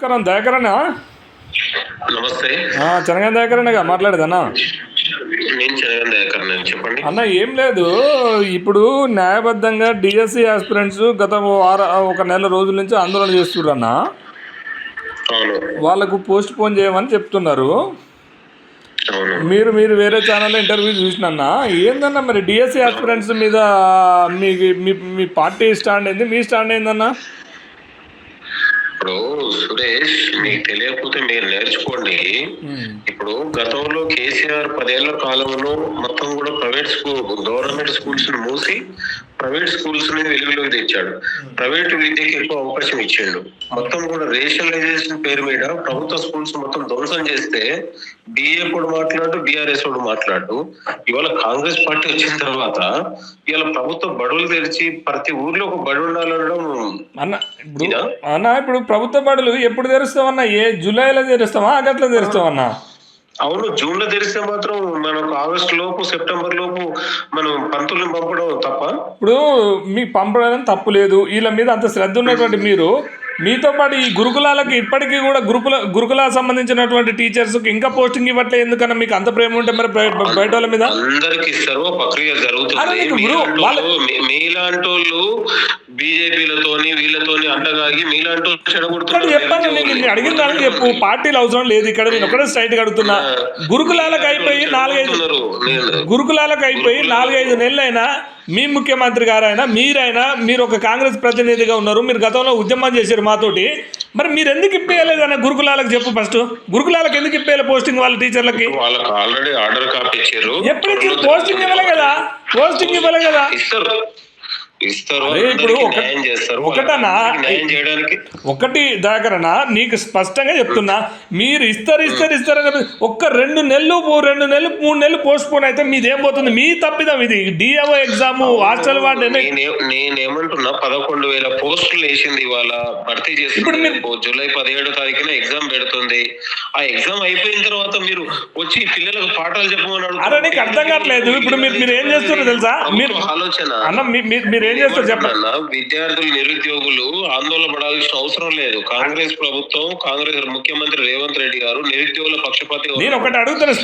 నమస్కారం దయాకరణ నమస్తే. చెనగన్ దయాకరణగా మాట్లాడేదన్నా? చెప్పండి. అన్న ఏం లేదు. ఇప్పుడు న్యాయబద్ధంగా డిఎస్సి ఆస్పిరెంట్స్ గత వార ఒక నెల రోజుల నుంచి ఆందోళన చేస్తున్నారు అన్న వాళ్ళకు పోస్ట్ పోన్ చేయమని చెప్తున్నారు. మీరు మీరు వేరే ఛానల్లో ఇంటర్వ్యూ చూసినన్న. ఏందన్నా మరి డిఎస్సి ఆస్పిరెంట్స్ మీద మీ మీ మీ పార్టీ స్టాండ్ ఏంది? మీ స్టాండ్ ఏందన్నా? ఇప్పుడు సురేష్ మీకు తెలియకపోతే మీరు నేర్చుకోండి. ఇప్పుడు గతంలో కేసీఆర్ పదేళ్ళ కాలంలో మొత్తం కూడా ప్రైవేట్ స్కూల్ గవర్నమెంట్ స్కూల్స్ని మూసి ప్రైవేట్ స్కూల్స్ని వెలుగులోకి తెచ్చాడు. ప్రైవేట్ విద్యకి ఎక్కువ అవకాశం ఇచ్చిండు. మొత్తం కూడా రేషనలైజేషన్ పేరు మీద ప్రభుత్వ స్కూల్స్ మొత్తం ధ్వంసం చేస్తే డిఏ కూడా మాట్లాడు బీఆర్ఎస్ కూడా మాట్లాడు. ఇవాళ కాంగ్రెస్ పార్టీ వచ్చిన తర్వాత ఇవాళ ప్రభుత్వ బడులు తెరిచి ప్రతి ఊర్లో ఒక బడి ఉండాలనడం అన్న ఇప్పుడు అన్న ఇప్పుడు ప్రభుత్వ బడులు ఎప్పుడు తెరుస్తామన్నా ఏ జూలైలో తెరుస్తామా ఆగస్ట్లో తెరుస్తామన్నా అవును జూన్లో తెరిస్తే మాత్రం మనకు ఆగస్ట్ లోపు సెప్టెంబర్ లోపు మనం పంతులను పంపడం తప్ప. ఇప్పుడు మీకు పంపడం తప్పు లేదు. వీళ్ళ మీద అంత శ్రద్ధ ఉన్నటువంటి మీరు మీతో పాటు ఈ గురుకులాలకు ఇప్పటికీ కూడా గురుకుల గురుకులాలకు సంబంధించినటువంటి టీచర్స్కి ఇంకా పోస్టింగ్ ఇవ్వట్లేదు ఎందుకన్నా మీకు అంత ప్రేమ ఉంటే మరి బయ- బయట వాళ్ళ మీద? అందరికి సర్వ ప్రక్రియ జరుగుతుంది వాళ్ళ- బీజేపీలతోని వీళ్ళతోని అండగాగి చెడగొడుతున్నారు. చెప్పాను నేను అడిగిన దానికి చెప్పు. పార్టీలు అవసరం లేదు ఇక్కడ నేను ఒకటే స్ట్రైట్ అడుగుతున్నా. గురుకులాలకు అయిపోయి నాలుగైదు గురుకులాలకు అయిపోయి నాలుగైదు నెలలైనా మీ ముఖ్యమంత్రి గారైనా మీరైనా మీరు ఒక కాంగ్రెస్ ప్రతినిధిగా ఉన్నారు మీరు గతంలో ఉద్యమం చేశారు మాతోటి. మరి మీరు ఎందుకు ఇప్పేయలేదు అన్న గురుకులాలకు చెప్పు ఫస్ట్ గురుకులాలకు ఎందుకు ఇప్పేయాలి పోస్టింగ్ వాళ్ళ టీచర్లకి వాళ్ళకి ఆల్రెడీ ఆర్డర్ కాపీ ఇచ్చారు. ఎప్పుడు పోస్టింగ్ ఇవ్వలే కదా? పోస్టింగ్ ఇవ్వలే కదా? ఇస్తారు. ఒకటి దాకరనా నీకు స్పష్టంగా చెప్తున్నా మీరు ఇస్తారు ఇస్తారు ఇస్తారు ఒక్క రెండు నెలలు రెండు నెలలు మూడు నెలలు పోస్ట్ పోన్ అయితే మీది పోతుంది? మీ తప్పిదం ఇది. డిఏఓ ఎగ్జామ్ హాస్టల్ వార్డ్ నేనే నేనేమంటున్నా పదకొండు వేల పోస్టులు వేసింది ఇవాళ భర్తీ ఇప్పుడు మీరు- చేస్తుంది జూలై పదిహేడు తారీఖున ఎగ్జామ్ పెడుతుంది. ఆ ఎగ్జామ్ అయిపోయిన తర్వాత మీరు వచ్చి పిల్లలకు పాఠాలు చెప్పమని అరే. నీకు అర్థం కావట్లేదు. ఇప్పుడు మీరు మీరు ఏం చేస్తున్నారు తెలుసా? మీరు ఆలోచన. అన్న మీరు ఏం చేస్తారు చెప్పండి. విద్యార్థులు నిరుద్యోగులు ఆందోళన పడాల్సిన అవసరం లేదు. కాంగ్రెస్ ప్రభుత్వం కాంగ్రెస్ ముఖ్యమంత్రి రేవంత్ రెడ్డి గారు నిరుద్యోగుల పక్షపాతి నేను ఒకటి అడుగుతాను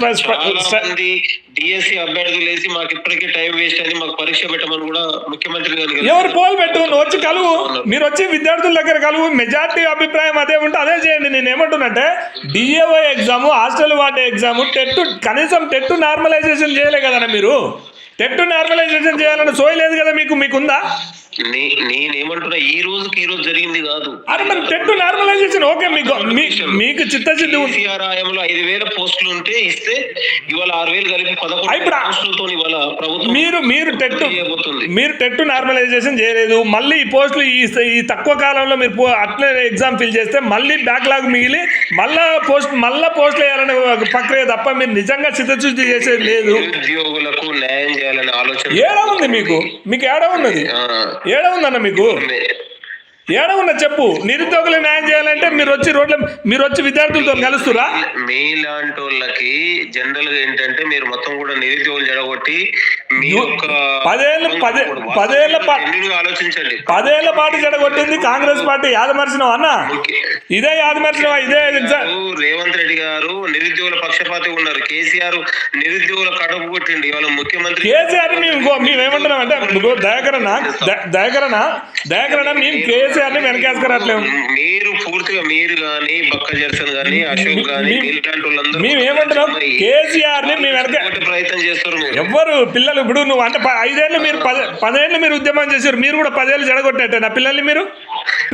డిఎస్సి అభ్యర్థులు వేసి మాకు ఇప్పటికే టైం వేస్ట్ అని మాకు పరీక్ష పెట్టమని కూడా ముఖ్యమంత్రి గారికి ఎవరు పోల్ పెట్టు నువ్వు వచ్చి కలువు మీరు వచ్చి విద్యార్థుల దగ్గర కలువు మెజార్టీ అభిప్రాయం అదే ఉంటే అదే చేయండి. నేను ఏమంటున్నంటే DAO exam hostel ward exam TET కనీసం టెట్ నార్మలైజేషన్ చేయలే కదన్నా మీరు. టెట్ నార్మలైజేషన్ చేయాలని సోయలేదు కదా మీకు మీకుందా? నేనేమంటున్నా ఈ రోజుకి ఈ రోజు జరిగింది కాదు. అరే మరి టెట్ నార్మలైజేషన్. ఓకే మీకు మీకు చిత్తశుద్ధి ఉంది. హయాంలో ఐదు వేల పోస్టులు ఉంటే ఇస్తే ఇవాళ ఆరు వేలు కలిపి పదకొండు పోస్టులతో ఇవాళ ప్రభుత్వం మీరు మీరు టెట్ చేయబోతుంది. మీరు టెట్ నార్మలైజేషన్ చేయలేదు. మళ్ళీ ఈ పోస్టులు ఈ ఈ తక్కువ కాలంలో మీరు అట్లే ఎగ్జామ్ ఫిల్ చేస్తే మళ్ళీ బ్యాక్లాగ్ మిగిలి మళ్ళా పోస్ట్ మళ్ళా పోస్టులు వేయాలనే ప్రక్రియ తప్ప మీరు నిజంగా చిత్తశుద్ధి చేసేది లేదు. నిరుద్యోగులకు న్యాయం చేయాలనే ఆలోచన ఏడ ఉంది మీకు? మీకు ఏడ ఉన్నది? ఏడ ఉందన్న మీకు? ఏడ ఉన్న చెప్పు. నిరుద్యోగులకు న్యాయం చేయాలంటే మీరు వచ్చి రోడ్ల మీరు వచ్చి విద్యార్థులతో కలుస్తురా? మీలాంటి వాళ్ళకి జనరల్గా ఏంటంటే మీరు మొత్తం కూడా నిరుద్యోగులు జడగొట్టి మీ యొక్క పదేళ్ళు పదే పదేళ్ళ ఆలోచించండి? పదేళ్ళ పాటు చెడగొట్టింది కాంగ్రెస్ పార్టీ. యాదమర్చినావు అన్న? ఇదే యాదమర్చినవా ఇదే రేవంత్ రెడ్డి గారు నిరుద్యోగుల పక్షపాతి ఉన్నారు. కేసీఆర్ నిరుద్యోగుల కడుపు కొట్టిండు. ఇవాళ ముఖ్యమంత్రి కేసీఆర్ మేము ఇంకో మేము ఏమంటున్నాం అంటే దయాకరణ దయాకరణ దయాకరణ మేము కేసీఆర్ ని వెనకేసుకురావట్లేము. మీరు పూర్తిగా మీరు గాని బక్క జర్సన్ గాని అశోక్ గాని వాళ్ళందరూ మేము ఏమంటున్నాం? కేసీఆర్ని మేము వెనక ప్రయత్నం చేస్తారు ఎవ్వరు పిల్లలు ఇప్పుడు నువ్వు అంటే ఐదేళ్ళు మీరు పద పదేళ్ళు మీరు ఉద్యమం చేశారు మీరు కూడా పదేళ్ళు చెడగొట్టేట నా పిల్లల్ని మీరు?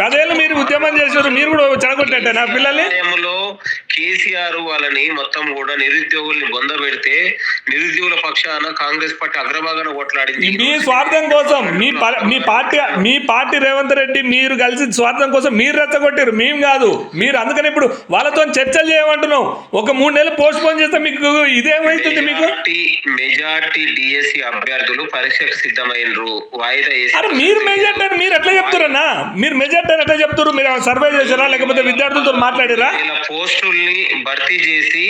పదేళ్ళు మీరు ఉద్యమం చేశారు మీరు కూడా చెడగొట్టేట నా పిల్లల్ని కేసీఆర్ వాళ్ళని మొత్తం కూడా నిరుద్యోగుల్ని బొంద పెడితే నిరుద్యోగుల పక్షాన కాంగ్రెస్ పార్టీ అగ్రభాగాన కొట్లాడింది. మీ స్వార్థం కోసం మీ మీ పార్టీ మీ పార్టీ రేవంత్ రెడ్డి మీరు కలిసి స్వార్థం కోసం మీరు రెచ్చగొట్టారు మేము కాదు. మీరు అందుకని ఇప్పుడు వాళ్ళతో చర్చలు చేయమంటున్నాం. ఒక మూడు నెలలు పోస్ట్ పోన్ చేస్తే మీకు ఇదేమైతుంది మీకు? మెజార్టీ డిఎస్సి అభ్యర్థులు పరీక్షకు సిద్ధమైనరు వాయిదా అరే మీరు మెజార్టీ మీరు ఎట్లా చెప్తారన్నా మీరు మెజార్టీ ఎట్లా చెప్తారు మీరు సర్వే చేశారా? లేకపోతే విద్యార్థులతో మాట్లాడారా? వేల పోస్టుల్ని భర్తీ చేసి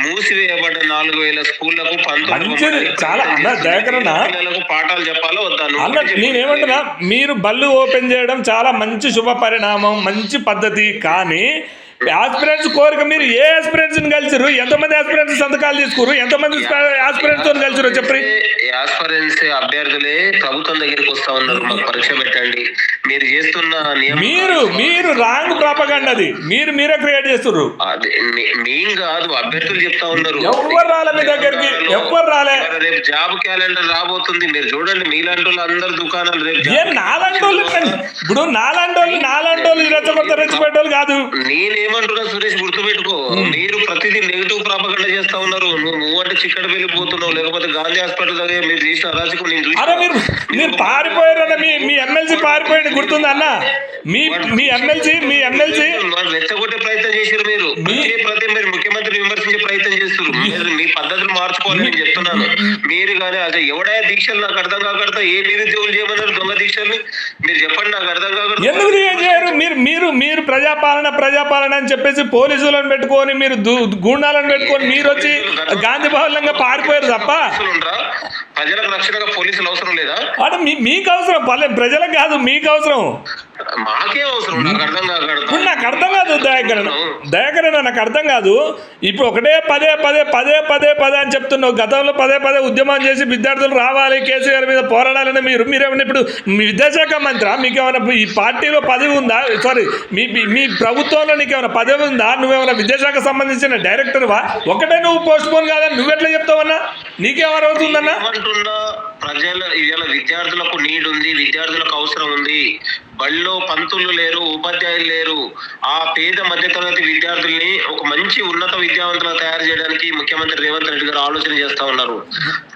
మూసివేయబడ్డ నాలుగు వేల స్కూళ్ళకు మంచిది. చాలా అన్న, దయాకరణ. పిల్లలకు పాఠాలు చెప్పాలో వద్దాను అన్న నేనేమంటున్నా మీరు బళ్ళు ఓపెన్ చేయడం చాలా మంచి శుభ పరిణామం మంచి పద్ధతి కానీ ఆస్పిరెంట్స్ కోరిక మీరు ఏ ఆస్పిరెంట్స్ కలిసిరు ఎంతమంది ఆస్పిరెంట్స్ సంతకాలు తీసుకురు ఎంతమంది ఆస్పిరెంట్స్తో కలిసిరు చెప్పరి యాస్పరెన్స్ అభ్యర్థులే ప్రభుత్వం దగ్గరికి వస్తా ఉన్నారు. మాకు పరీక్ష పెట్టండి. మీరు చేస్తున్న మీరు మీరు రాంగ్ ప్రాపగండ అది మీరు మీరే క్రియేట్ చేస్తుర్రు. అదే మీ- మేం కాదు అభ్యర్థులు చెప్తా ఉన్నారు. ఎవ్వరు రాలే మీ దగ్గరికి. ఎవ్వరు రాలే. రేపు జాబ్ క్యాలెండర్ రాబోతుంది. మీరు చూడండి మీలాంటి వాళ్ళు అందరు దుకాణాలు రేపు ఏ జాబ్ నాలంటోళ్ళు ఇప్పుడు నాలంటోళ్ళు నాలంటోళ్ళు రెచ్చగొడతా రెచ్చిపెట్టోళ్ళు కాదు. నేనేమంటున్నా సురేష్ గుర్తుపెట్టుకో. మీరు ప్రతిదీ నెగిటివ్ ప్రాపగండ చేస్తా ఉన్నారు. నువ్వు అంటే చిక్కడ వెళ్ళిపోతున్నావు లేకపోతే గాంధీ హాస్పిటల్ దగ్గర మీరు చేసిన అరాచకం నేను. అరే మీరు మీరు పారిపోయారన్న మీ మీ ఎమ్మెల్సీ పారిపోయాడు గుర్తుందా అన్న? మీ మీ ఎమ్మెల్సీ మీ ఎమ్మెల్సీ రెచ్చగొట్టే ప్రయత్నం చేశారు మీరు. ప్రతి మీరు ముఖ్యమంత్రి విమర్శించే ప్రయత్నం చేస్తారు మీరు మీ పద్ధతులు మార్చుకోవాలి నేను చెప్తున్నాను. మీరు కానీ అసలు ఎవడే దీక్షలు నాకు అర్థం కాకడతా? ఏ నిరుద్యోగులు చేయమన్నారు దొంగ దీక్షల్ని? మీరు చెప్పండి నాకు అర్థం కాకూడదు ఎందుకు మీరు మీరు మీరు ప్రజాపాలన ప్రజాపాలన అని చెప్పేసి పోలీసులను పెట్టుకొని మీరు గూండాలను పెట్టుకొని మీరు వచ్చి గాంధీ భవన్లంగా పారిపోయారు తప్ప? పోలీసులు ఉండరా ప్రజలకు రక్షణగా పోలీసులు అవసరం లేదా? అంటే మీ మీకు అవసరం పల్లె ప్రజలకు కాదు మీకు అవసరం. మాకే అవసరం నాకు అర్థం నాకు కాదు దయాకరణ దయాకరణ నాకు అర్థం కాదు. ఇప్పుడు ఒకటే పదే పదే పదే పదే పదే అని చెప్తున్నావు. గతంలో పదే పదే ఉద్యమం చేసి విద్యార్థులు రావాలి కేసీఆర్ మీద పోరాడాలని మీరు మీరేమన్నా ఇప్పుడు మీ విద్యాశాఖ మంత్రి మీకు ఏమైనా ఈ పార్టీలో పదవి ఉందా? సారీ మీ మీ- మీ ప్రభుత్వంలో నీకు ఏమైనా పదవి ఉందా? నువ్వేమైనా విద్యాశాఖ సంబంధించిన డైరెక్టర్వా? ఒకటే నువ్వు పోస్ట్ పోన్ కాదని నువ్వెట్లా చెప్తావన్నా? నీకేమవుతుందన్నా అవుతుందన్నా ప్రజల ఇవాళ విద్యార్థులకు నీడ్ ఉంది విద్యార్థులకు అవసరం ఉంది బళ్ళో పంతులు లేరు ఉపాధ్యాయులు లేరు. ఆ పేద మధ్యతరగతి విద్యార్థుల్ని ఒక మంచి ఉన్నత విద్యావంతులు తయారు చేయడానికి ముఖ్యమంత్రి రేవంత్ రెడ్డి గారు ఆలోచన చేస్తా ఉన్నారు.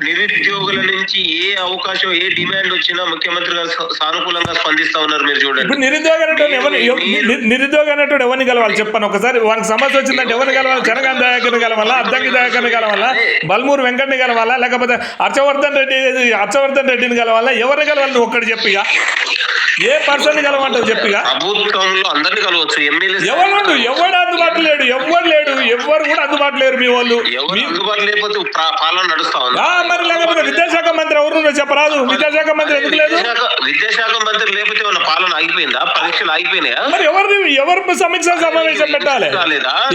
నిరుద్యోగుల నుంచి ఏ అవకాశం ఏ డిమాండ్ వచ్చినా ముఖ్యమంత్రి గారు సానుకూలంగా స్పందిస్తా ఉన్నారు మీరు చూడండి. అనేటువంటి ఎవరిని నిరుద్యోగ అనేటువంటి ఎవరిని కలవాలి చెప్పాను ఒకసారి. వానికి సమస్య వచ్చిందంటే ఎవరిని కలవాలి జనగాం దయాకర్ని కలవాలా అద్దంకి దయాకర్ని కలవాలా బల్మూరు వెంకటని కలవాలా లేకపోతే హర్షవర్ధన్ రెడ్డి హర్షవర్ధన్ రెడ్డిని కలవాలా? ఎవరిని కలవాలి? ఒక్కటి చెప్పిగా ఏ పర్సన్ కలవంటావు చెప్పిగా ప్రభుత్వంలో అందరినీ కలవచ్చు ఎవరు ఎవడు అందుబాటు లేడు? ఎవరు లేడు? ఎవరు కూడా అందుబాటు లేరు మీ వాళ్ళు. ఎవరు అందుబాటు లేకపోతే పాలన నడుస్తా మరి లేకపోతే విద్యాశాఖ మంత్రి ఎవరు చెప్పరాదు. విద్యాశాఖ మంత్రి ఎందుకు లేదు? విద్యాశాఖ మంత్రి లేకపోతే పాలన ఆగిపోయిందా? పరీక్షలు ఆగిపోయినాయా? మరి ఎవరు ఎవరు సమీక్ష సమావేశం పెట్టాలి?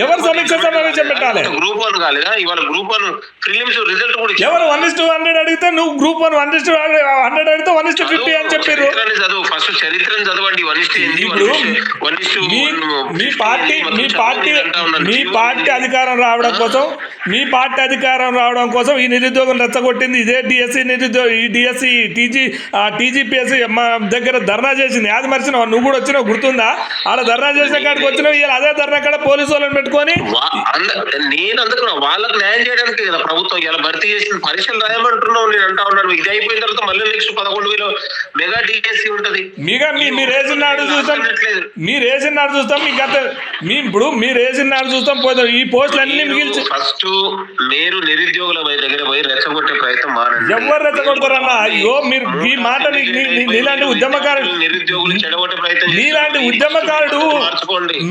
ఎవరు సమీక్ష సమావేశం పెట్టాలి? గ్రూప్ వన్ కాలేదా? ఇవాళ గ్రూప్ వన్ ప్రిలిమ్స్ రిజల్ట్ కూడా. ఎవరు వన్ ఇస్ టూ హండ్రెడ్ అడిగితే నువ్వు group one one is two hundred అడిగితే వన్ ఇస్ టూ ఫిఫ్టీ అని చెప్పారు. చదువు ఫస్ట్ చరిత్రను చదవండి వన్ ఇస్ ఏంది ఇప్పుడు వన్ ఇస్ మీ మీ పార్టీ మీ పార్టీ మీ పార్టీ అధికారం రావడం కోసం మీ పార్టీ అధికారం రావడం కోసం ఈ నిరుద్యోగం రెచ్చగొట్టింది. ఇదే డిఎస్సి నిరుద్యోగ ఈ డిఎస్సి టీజీ టీజీపీఎస్సి మా దగ్గర ధర్నా చేసింది. అది మర్చినావు? నువ్వు కూడా వచ్చినావు గుర్తుందా? ఆడ ధర్నా చేసిన కాడికి వచ్చినావు. అదే ధర్నా కాడ పోలీసు వాళ్ళని పెట్టుకొని నేను అందుకున్నా. వాళ్ళకి న్యాయం చేయడానికి కదా ప్రభుత్వం ఇలా భర్తీ చేసిన పరీక్షలు రాయమంటున్నావు నేను అంటా ఉన్నాను. ఇది అయిపోయిన తర్వాత మళ్ళీ నెక్స్ట్ పదకొండు వేలు మెగా డిఎస్సి ఉంటది. మీగా మీ మీరు వేసిన నాడు చూస్తాం. మీరు వేసిన నాడు చూస్తాం మీ గత మీ ఇప్పుడు మీరు వేసిన నాడు చూస్తాం పోతాం ఈ పోస్టులు అన్ని మిగిల్చి ఫస్ట్ మీరు నిరుద్యోగుల దగ్గర పోయి రెచ్చగొట్టే ప్రయత్నం మానండి. ఎవరు రెచ్చగొడతారన్నా? అయ్యో మీరు ఈ మాట నీలాంటి ఉద్యమకారుడు నిరుద్యోగులు చెడగొట్టే ప్రయత్నం నీలాంటి. ఉద్యమకారుడు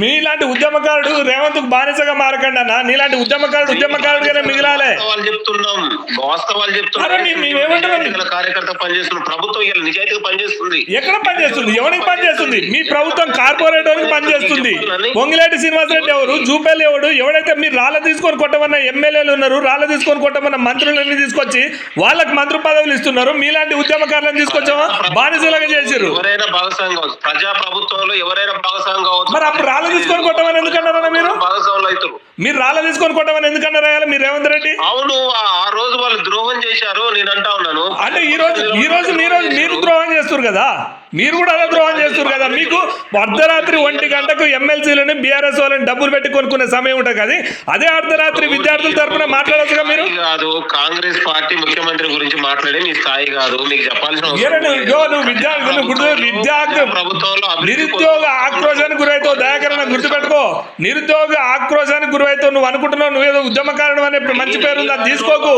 మీలాంటి ఉద్యమకారుడు రేవంత్ బానిసగా మారకండి అన్న. నీలాంటి ఉద్యమకారుడు ఉద్యమకారుడుగానే మిగిలాలే. వాస్తవాలు చెప్తున్నాం. వాస్తవాలు చెప్తున్నాం. కార్యకర్త పనిచేస్తున్నాం ప్రభుత్వం ఇలా నిజాయితీగా పనిచేస్తుంది. ఎక్కడ పనిచేస్తుంది? ఎవరికి పనిచేస్తుంది? మీ ప్రభుత్వం కార్పొరేట్ వారికి పనిచేస్తుంది పొంగిలేటి శ్రీనివాసరెడ్డి ఎవరు? జూపల్లి ఎవడు? ఎవడైతే మీరు రాళ్ళ తీసుకొని కొట్టమన్న ఎమ్మెల్యేలు ఉన్నారు రాళ్ళ తీసుకొని కొట్టమన్న మంత్రులన్నీ తీసుకొచ్చి వాళ్ళకి మంత్రి పదవులు ఇస్తున్నారు. మీలాంటి ఉద్యమకారులను తీసుకొచ్చామా? బానిసలుగా చేసిర్రు. ఎవరైనా భాగస్వామి ప్రజా ప్రభుత్వంలో ఎవరైనా భాగస్వామి కావచ్చు. మరి అప్పుడు రాళ్ళ తీసుకొని కొట్టమని ఎందుకన్నారన్న మీరు? భాగస్వాములు అవుతారు మీరు రాళ్ళ తీసుకొని కొట్టమని ఎందుకన్నారా మీరు రేవంత్ రెడ్డి? అవును ఆ రోజు వాళ్ళు ద్రోహం చేశారు నేను అంటా ఉన్నాను. అంటే ఈ రోజు ఈ రోజు మీరు మీరు ద్రోహం చేస్తారు కదా? మీరు కూడా అదే ద్రోహం చేస్తారు కదా. మీకు అర్ధరాత్రి ఒంటి గంటకు ఎమ్మెల్సీలని బీఆర్ఎస్ వాళ్ళని డబ్బులు పెట్టి కొనుక్కునే సమయం ఉంటుంది కదా. అదే అర్ధరాత్రి విద్యార్థుల తరపున మాట్లాడచ్చుగా మీరు? కాదు కాంగ్రెస్ పార్టీ ముఖ్యమంత్రి గురించి మాట్లాడే మీ స్థాయి కాదు. మీకు చెప్పాల్సిన నువ్వు విద్యార్థులు గుర్తు విద్యా ప్రభుత్వంలో అభివృద్ధి నిరుద్యోగ ఆక్రోశానికి గురవుతావు దయాకరణ గుర్తుపెట్టుకో. నిరుద్యోగ ఆక్రోశానికి గురై అయితే నువ్వు అనుకుంటున్నావు నువ్వేదో ఉద్యమకారుడు అనే మంచి పేరు ఉంది? అది తీసుకోకు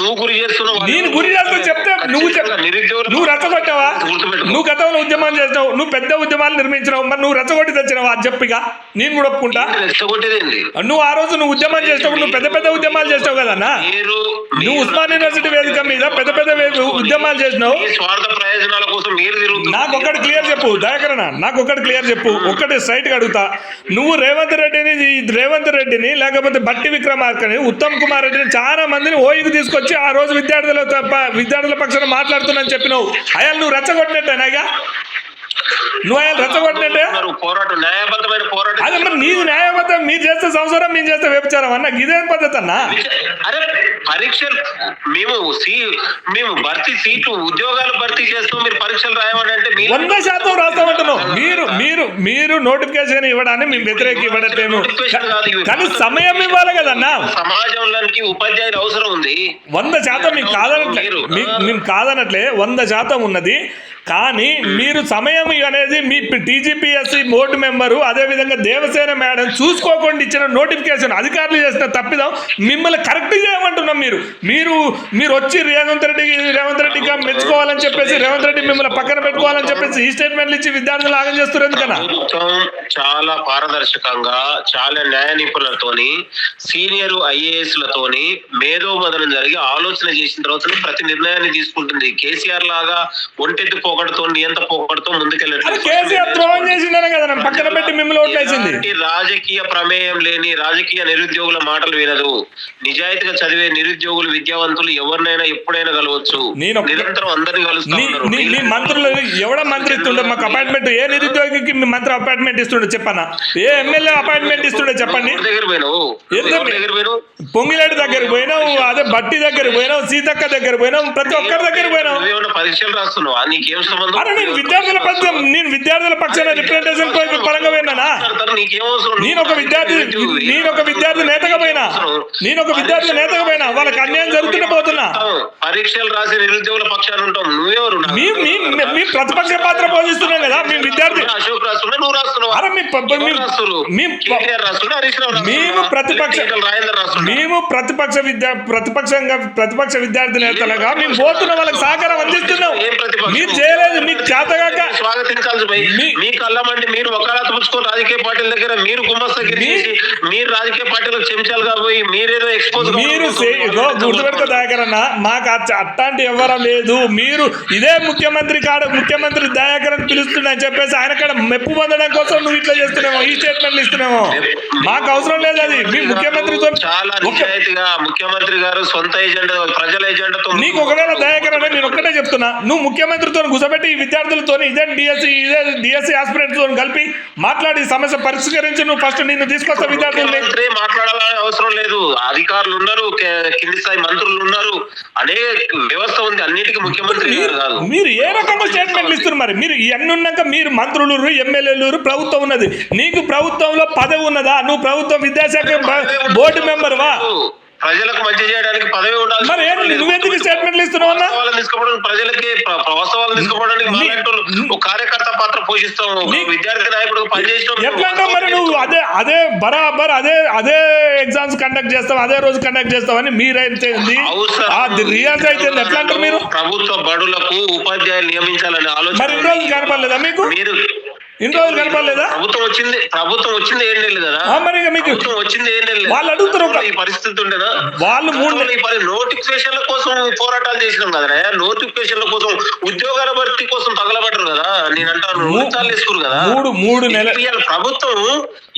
నువ్వు గురి చేస్తున్నావు. నేను గురి చేస్తా చెప్తే నువ్వు నువ్వు రెచ్చగొట్టావా. నువ్వు గతంలో ఉద్యమం చేసినావు నువ్వు పెద్ద ఉద్యమాలు నిర్మించినావు మరి నువ్వు రెచ్చగొట్టి తెచ్చినావు అది చెప్పిగా. నేను కూడా ఒప్పుకుంటా. నువ్వు ఆ రోజు నువ్వు ఉద్యమం చేసినప్పుడు నువ్వు పెద్ద పెద్ద ఉద్యమాలు చేసినావు కదన్నా మీరు నువ్వు ఉస్మాన్ యూనివర్సిటీ వేదిక మీద పెద్ద పెద్ద ఉద్యమాలు చేసినావు. నాకు ఒక్కటి క్లియర్ చెప్పు దయాకరణ నాకు ఒక్కటి క్లియర్ చెప్పు ఒక్కటి స్ట్రైట్గా అడుగుతా. నువ్వు రేవంత్ రెడ్డిని రేవంత్ రెడ్డిని లేకపోతే బట్టి విక్రమార్కని ఉత్తమ్ కుమార్ రెడ్డిని చాలా మందిని ఓయికి తీసుకొచ్చి ఆ రోజు విద్యార్థుల విద్యార్థుల పక్షాన మాట్లాడుతున్నాను చెప్పినావు. అయ్యా నువ్వు రెచ్చగొట్టినట్టేనాగా నువ్వు ఆయన రెచ్చగొట్టినట్టే? ఉన్నారు. పోరాటం న్యాయబద్ధమైన పోరాటం అదే మరి నీది న్యాయబద్ధం మీరు చేస్తే సంవత్సరం మేము చేస్తే వ్యభిచారం అన్న ఇదే పద్ధతి అన్నా? అరే పరీక్షలు మేము సీ మేము భర్తీ సీట్లు ఉద్యోగాలు భర్తీ చేస్తూ మీరు పరీక్షలు రాయమని అంటే మీరు వంద శాతం రాస్తామంటున్నావు. మీరు మీరు మీరు నోటిఫికేషన్ ఇవ్వడాన్ని మేము వ్యతిరేక ఇవ్వడట్లేను కానీ సమయం ఇవ్వాలి కదన్నా? సమాజంలోకి ఉపాధ్యాయులు అవసరం ఉంది. వంద శాతం మీకు కాదనట్లే. మీకు మేము కాదనట్లే. వంద శాతం ఉన్నది. కానీ మీరు సమయం అనేది మీ టీజీపీఎస్సీ బోర్డు మెంబరు అదేవిధంగా దేవసేన మేడం చూసుకోకుండా ఇచ్చిన నోటిఫికేషన్ అధికారులు చేసిన తప్పిదం మిమ్మల్ని కరెక్ట్ చేయమంటున్నాం మీరు. మీరు మీరు వచ్చి రేవంత్ రెడ్డి రేవంత్ రెడ్డిగా మెచ్చుకోవాలని చెప్పేసి రేవంత్ రెడ్డి మిమ్మల్ని పక్కన పెట్టుకోవాలని చెప్పేసి ఈ స్టేట్మెంట్లు ఇచ్చి విద్యార్థులు ఆగం చేస్తున్నారు ఎందుకన్నా? ప్రభుత్వం చాలా పారదర్శకంగా చాలా న్యాయ నిపుణులతోని సీనియర్ ఐఏఎస్ లతోని మేధోమదనం జరిగి ఆలోచన చేసిన తర్వాత ప్రతి నిర్ణయాన్ని తీసుకుంటుంది. కేసీఆర్ లాగా ఒంటెత్తిపో పోకడతో నియంత పోకడతో అది ముందుకెళ్ళట్లేదు కేసీఆర్ ద్రోహం చేసిందనే కదా నన్ను పక్కన పెట్టి మిమ్మల్ని ఓట్లేసింది. ఎలాంటి రాజకీయ ప్రమేయం లేని రాజకీయ నిరుద్యోగుల మాటలు వినదు. నిజాయితీగా చదివే నిరుద్యోగులు విద్యావంతులు ఎవరినైనా ఎప్పుడైనా కలవచ్చు. నేను నిరంతరం అందరిని మంత్రులు ఎవడ మంత్రి ఇస్తుండే? మాకు అపాయింట్మెంట్ ఏ నిరుద్యోగికి మంత్రి అపాయింట్మెంట్ ఇస్తుండే చెప్పన్నా ఏ ఎమ్మెల్యే అపాయింట్మెంట్ ఇస్తుండే చెప్పండి? దగ్గర పోయినావు? దగ్గర పోయినావు? పొంగిలేడు దగ్గర పోయినావు అదే బట్టి దగ్గర పోయినావు సీతక్క దగ్గర పోయినావు ప్రతి ఒక్కరి దగ్గర పోయినావు. పరీక్షలు రాస్తున్నావా? నీకేం అరే నేను విద్యార్థుల పక్షం నేను విద్యార్థుల పక్షాన రిప్రజెంటేషన్ పరంగా పోయినానా నేను ఒక విద్యార్థి నేను ఒక విద్యార్థి నేతగా పోయినా. నేను ఒక విద్యార్థి నేతగా పోయినా. వాళ్ళకి అన్యాయం జరుగుతుంటే పోతున్నా. పరీక్షలు రాసే నిరుద్యోగుల పక్షాన ఉంటాం. నువ్వెవరు మీ ప్రతిపక్ష పాత్ర పోషిస్తున్నాం కదా. మీ విద్యార్థి అశోక్ రాస్తున్నా నువ్వు మేము ప్రతిపక్ష మేము ప్రతిపక్ష విద్యా ప్రతిపక్షంగా ప్రతిపక్ష విద్యార్థి నేతలుగా మేము పోతున్న వాళ్ళకి సహకారం అందిస్తున్నాం? మీరు చేయలేదు మీకు చేతగాక స్వాగతించాల్సి మీ- కళ్ళమంటే మీరు వకాలత పుచ్చుకొని రాజకీయ పార్టీల దగ్గర మీరు గుమ్మస్తగిరి మీరు రాజకీయ పార్టీలకు చెంచాలుగా పోయి మీరేదో ఎక్స్పోజ్ మీరు గుర్తుపెట్టుకో దయాకరన్న మాకు అచ్చ- అట్లాంటి ఎవరం లేదు. మీరు ఇదే ముఖ్యమంత్రి కాడ ముఖ్యమంత్రి దయాకరన్ పిలుస్తున్నా అని చెప్పేసి ఆయన కాడ మెప్పు పొందడం కోసం నువ్వు ఇట్లా చేస్తున్నావు ఈ స్టేట్మెంట్లు ఇస్తున్నావు? మాకు అవసరం లేదు అది. మీ ముఖ్యమంత్రితో చాలా నిజాయితీగా ముఖ్యమంత్రి గారు సొంత ప్రజల నీకు ఒకవేళ దయాకరణ నేను ఒక్కటే చెప్తున్నా. నువ్వు ముఖ్యమంత్రితో గుసబెట్టి ఈ విద్యార్థులతో ఇదే డిఎస్సి ఇదే డిఎస్సి ఆస్పిరెంట్తో కలిపి మాట్లాడి సమస్య పరిష్కరించి నువ్వు ఫస్ట్ నిన్ను తీసుకొస్తా ముఖ్యమంత్రి మాట్లాడాలని అవసరం లేదు. అధికారులు ఉన్నారు కింది స్థాయి మంత్రులు ఉన్నారు. అనేక వ్యవస్థ ఉంది. అన్నిటికీ ముఖ్యమంత్రి మీరు ఏ రకంగా స్టేట్మెంట్లు ఇస్తున్నారు మరి? మీరు ఇవన్నీ ఉన్నాక మీరు మంత్రులు ఎమ్మెల్యేలు ప్రభుత్వం ఉన్నది. నీకు ప్రభుత్వంలో పదవి ఉన్నదా? నువ్వు ప్రభుత్వం విద్యాశాఖ బోర్డు మెంబర్ వా ప్రజలకు మంచి చేయడానికి పదవి ఉండాలి. మరి ఏంటి? నువ్వెందుకు స్టేట్మెంట్లు ఇస్తున్నావు అన్నా? తీసుకోవడానికి ప్రజలకి ప్ర- ప్ర- వాస్తవాలను తీసుకోవడానికి కార్యకర్త పాత్ర పోషిస్తాం ఒక నీ- విద్యార్థి నాయకుడు పనిచేసిన ఎట్లా మరి నువ్వు అదే అదే బరాబర్ అదే అదే ఎగ్జామ్స్ కండక్ట్ చేస్తావు అదే రోజు కండక్ట్ చేస్తావని మీరైతే. అది రియల్స్ అయితే. ఎట్లా అంటారు మీరు? ప్రభుత్వ బడులకు ఉపాధ్యాయులు నియమించాలనే ఆలోచన మరి రోజులు కనపడలేదా మీకు? మీరు ఇన్ని రోజులు కనపడలేదా? ప్రభుత్వం వచ్చింది ప్రభుత్వం వచ్చింది ఏం నెలలు కదా. మరి మీకు వచ్చింది ఏం నెలలు వాళ్ళు అడుగుతారు ఈ పరిస్థితి ఉండేనా? వాళ్ళు మూడు నోటిఫికేషన్ల కోసం పోరాటాలు చేసినాం కదా నోటిఫికేషన్ల కోసం ఉద్యోగాల భర్తీ కోసం తగలబడరు కదా. నేను అంటాను కదా. మూడు మూడు నెల ఇవాళ ప్రభుత్వం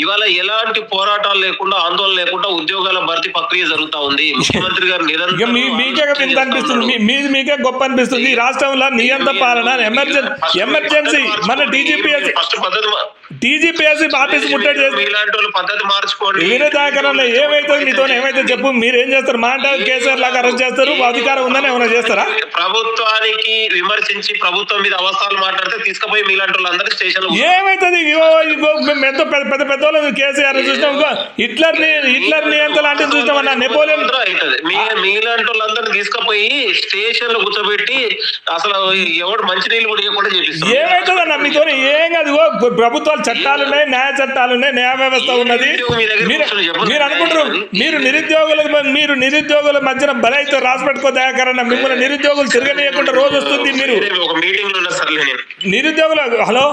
ఇవాళ ఎలాంటి పోరాటాలు లేకుండా ఆందోళన లేకుండా ఉద్యోగాల భర్తీ ప్రక్రియ జరుగుతా ఉంది. ముఖ్యమంత్రి గారు నిరంతరం మీకే అనిపిస్తుంది. మీది మీకే గొప్ప అనిపిస్తుంది. రాష్ట్రంలో నియంత పాలన ఎమర్జెన్సీ ఎమర్జెన్సీ మన టీజీపీఎస్సీ ఫస్ట్ పద్ధతి మా- టీజీపీఎస్సీ ఆఫీస్ ముట్టడి చేసి వాళ్ళు పద్ధతి మార్చుకోండి. ఏమైతుంది? మీతో ఏమైతే చెప్పు. మీరు ఏం చేస్తారు మాట కేసీఆర్ లాగా అరెస్ట్ చేస్తారు? అధికారం ఉందని ఏమైనా చేస్తారా? ప్రభుత్వానికి విమర్శించి ప్రభుత్వం మీద అవస్థలు మాట్లాడితే తీసుకుపోయి మీలాంటి వాళ్ళందరూ స్టేషన్ ఏమైతుంది? ఎంతో పెద్ద పెద్ద ప్రభుత్వాలు కేసీఆర్ చూసినాం. హిట్లర్ని హిట్లర్ నియంత లాంటివి చూసినాం అన్న నెపోలియన్ మీలాంటి వాళ్ళందరినీ తీసుకుపోయి స్టేషన్లో కూర్చోబెట్టి అసలు ఎవడు మంచినీళ్ళు కూడా ఇవ్వకుండా చేపిస్తాం ఏమైతుంది అన్న మీతో ఏం కాదు ప్రభుత్వాలు చట్టాలు ఉన్నాయి న్యాయ చట్టాలు ఉన్నాయి న్యాయ వ్యవస్థ ఉన్నది. మీరు అనుకుంటారు మీరు నిరుద్యోగుల మీరు నిరుద్యోగుల మధ్యన బలైతే రాసి పెట్టుకో దయాకరణ మిమ్మల్ని నిరుద్యోగులు తిరగనీయకుండా రోజు వస్తుంది మీరు. నిరుద్యోగుల హలో?